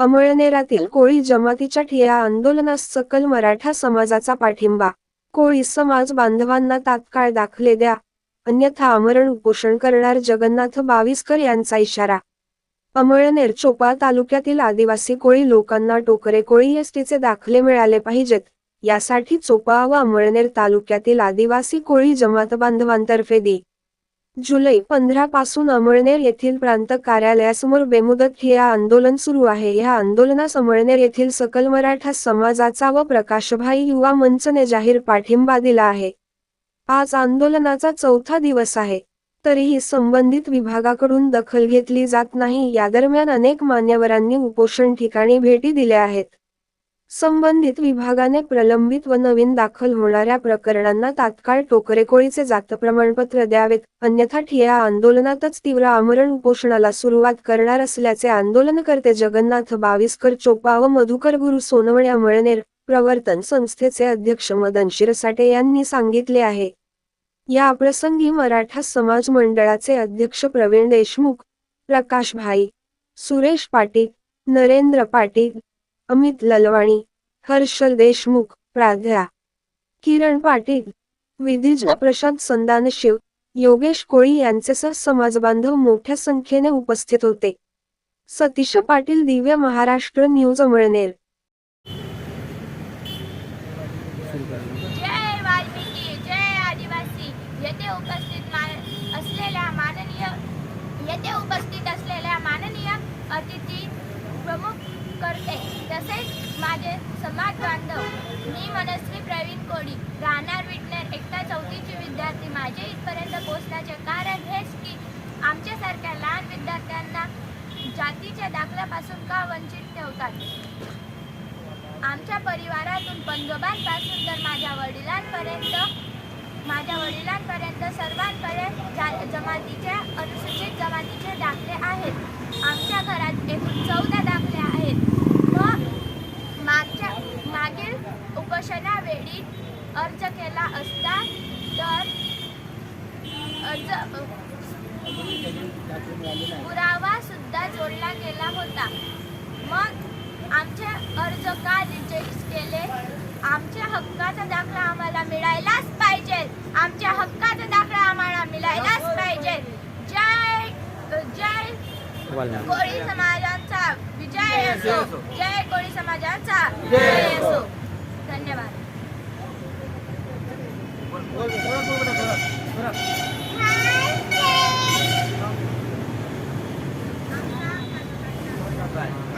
अमळनेरातील कोळी जमातीच्या ठिया आंदोलनास सकल मराठा समाजाचा पाठिंबा. कोळी समाज बांधवांना तात्काळ दाखले द्या. अन्यथा आमरण उपोषण करणार जगन्नाथ बाविस्कर यांचा इशारा. अमळनेर चोपा तालुक्यातील आदिवासी कोळी लोकांना टोकरे कोळी एसटीचे दाखले मिळाले पाहिजेत. यासाठी चोपा व अमळनेर तालुक्यातील आदिवासी कोळी जमात बांधवांतर्फे दि. जुलै पंधरा पासून अमळनेर येथील प्रांत कार्यालयासमोर बेमुदत ठिय्या आंदोलन सुरू आहे. या आंदोलनास अमळनेर येथील सकल मराठा समाजाचा व प्रकाशभाई युवा मंचने जाहीर पाठिंबा दिला आहे. आज आंदोलनाचा चौथा दिवस आहे. तरीही संबंधित विभागाकडून दखल घेतली जात नाही. या दरम्यान अनेक मान्यवरांनी उपोषण ठिकाणी भेटी दिल्या आहेत. संबंधित विभागाने प्रलंबित व नवीन दाखल होणाऱ्या प्रकरणांना तात्काळ टोकरेकोळीचे जात प्रमाणपत्र द्यावेत. अन्यथा ठिया आंदोलनातच तीव्र आमरण उपोषणाला सुरुवात करणार असल्याचे आंदोलनकर्ते जगन्नाथ बाविस्कर चोपा व मधुकर गुरु सोनवण्या मळनेर प्रवर्तन संस्थेचे अध्यक्ष मदन शिरसाटे यांनी सांगितले आहे. या प्रसंगी मराठा समाज मंडळाचे अध्यक्ष प्रवीण देशमुख प्रकाश भाई सुरेश पाटील नरेंद्र पाटील अमित ललवाणी हर्षल देशमुख प्राध्या किरण पाटील विधिज्ञ प्रशांत संदानशिव योगेश कोळी यांचे सह समाजबांधव मोठ्या संख्येने उपस्थित होते. सतीश पाटील दिव्य महाराष्ट्र न्यूज अमळनेर येथे उपस्थित असलेल्या माननीय येथे उपस्थित असलेल्या माननीय अतिथी तसेच माझे समाज बांधव मी मनस्वी प्रवीण कोडी राहणार विटनर एकटा चौथीची विद्यार्थी. माझे इथपर्यंत पोचण्याचे कारण हेच की आमच्यासारख्या लहान विद्यार्थ्यांना जातीच्या दाखल्यापासून का वंचित ठेवतात? आमच्या परिवारातून पंजोबांपासून तर माझ्या वडिलांपर्यंत माझ्या वडिलांपर्यंत सर्वांकडे जा- जमातीचे अनुसूचित जमातीचे दाखले आहेत. आमच्या घरात एकूण चौ दाखले आहेत व मागच्या मागील उपोषणावेळी अर्ज केला असता तर अर्ज पुरावा सुद्धा जोडला गेला होता. मग आमचे अर्ज का रिजेक्ट केले? आमच्या हक्काचा दाखला आम्हाला मिळायलाच पाहिजे. आमच्या हक्काचा दाखला आम्हाला मिळायलाच पाहिजे. जय जय कोळी समाजांचा विजय असो. जय कोळी समाजाचा विजय असो. धन्यवाद. Bye.